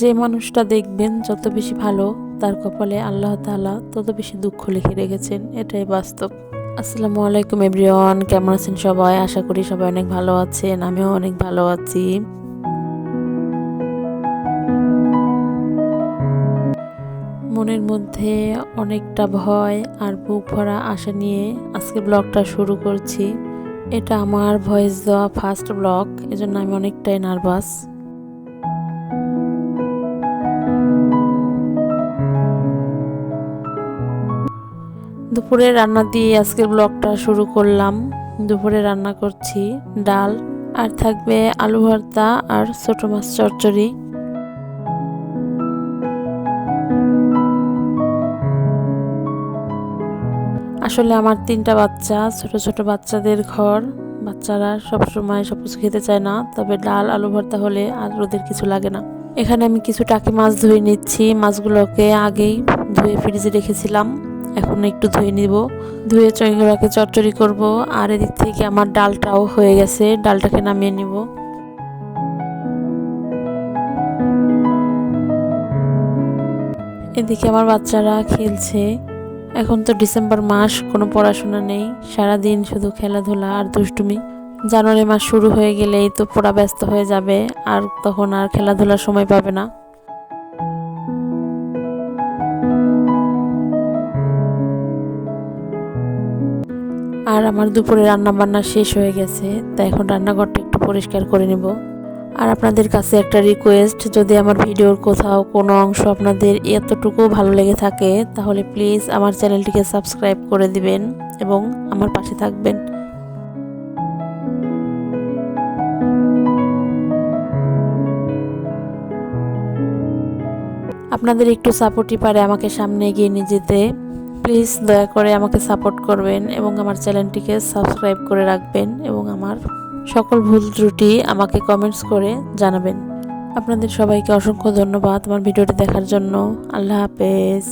যে মানুষটা দেখবেন যত বেশি ভালো, তার কপালে আল্লাহ তাআলা তত বেশি দুঃখ লিখে রেখেছেন, এটাই বাস্তব। আসসালামু আলাইকুম এভরিওয়ান, কেমন আছেন সবাই? আশা করি সবাই অনেক ভালো আছেন, আমিও অনেক ভালো আছি। মনের মধ্যে অনেকটা ভয় আর বুক ভরা আশা নিয়ে আজকে ব্লগটা শুরু করছি। এটা আমার ভয়েস দেওয়া ফার্স্ট ব্লগ, এজন্য আমি অনেকটাই নার্ভাস। দুপুরে রান্না দিয়ে আজকের ব্লগটা শুরু করলাম। দুপুরে রান্না করছি ডাল, আর থাকবে আলু ভর্তা আর ছোট মাছ চচ্চড়ি। আসলে আমার তিনটা বাচ্চা, ছোট ছোট বাচ্চাদের ঘর। বাচ্চারা সব সময় সব কিছু খেতে চায় না, তবে ডাল, আলু ভর্তা হলে আর ওদের কিছু লাগে না। এখানে আমি কিছু টাকি মাছ ধুয়ে নিচ্ছি। মাছগুলোকে আগেই ধুয়ে ফ্রিজে রেখেছিলাম। এখন একটু ধুয়ে নিব। ধুয়ে চইগুলোকে চচ্চড়ি করব। আর এদিক থেকে আমার ডালটাও হয়ে গেছে। ডালটাকে নামিয়ে নিব। এদিকে আমার বাচ্চারা খেলছে। এখন তো ডিসেম্বর মাস, কোনো পড়াশোনা নেই। সারা দিন শুধু খেলাধুলা আর দুষ্টুমি। জানুয়ারি মাস শুরু হয়ে গেলেই তো পড়া ব্যস্ত হয়ে যাবে। আর তখন আর খেলাধুলার সময় পাবে না। আর আমার দুপুরে রান্না বান্না শেষ হয়ে গেছে, তাই এখন রান্নাঘরটা একটু পরিষ্কার করে নেব। আর আপনাদের কাছে একটা রিকোয়েস্ট যদি আমার ভিডিওর কোথাও কোনো অংশ আপনাদের এতটুকু ভালো লেগে থাকে, তাহলে প্লিজ আমার চ্যানেলটিকে সাবস্ক্রাইব করে দিবেন এবং আমার পাশে থাকবেন। আপনাদের একটু সাপোর্টই পারে আমাকে সামনে এগিয়ে নিয়ে যেতে। প্লিজ দয়া করে আমাকে সাপোর্ট করবেন এবং আমার চ্যানেলটিকে সাবস্ক্রাইব করে রাখবেন এবং আমার সকল ভুল ত্রুটি আমাকে কমেন্টস করে জানাবেন। আপনাদের সবাইকে অসংখ্য ধন্যবাদ আমার ভিডিওটি দেখার জন্য। আল্লাহ হাফেজ।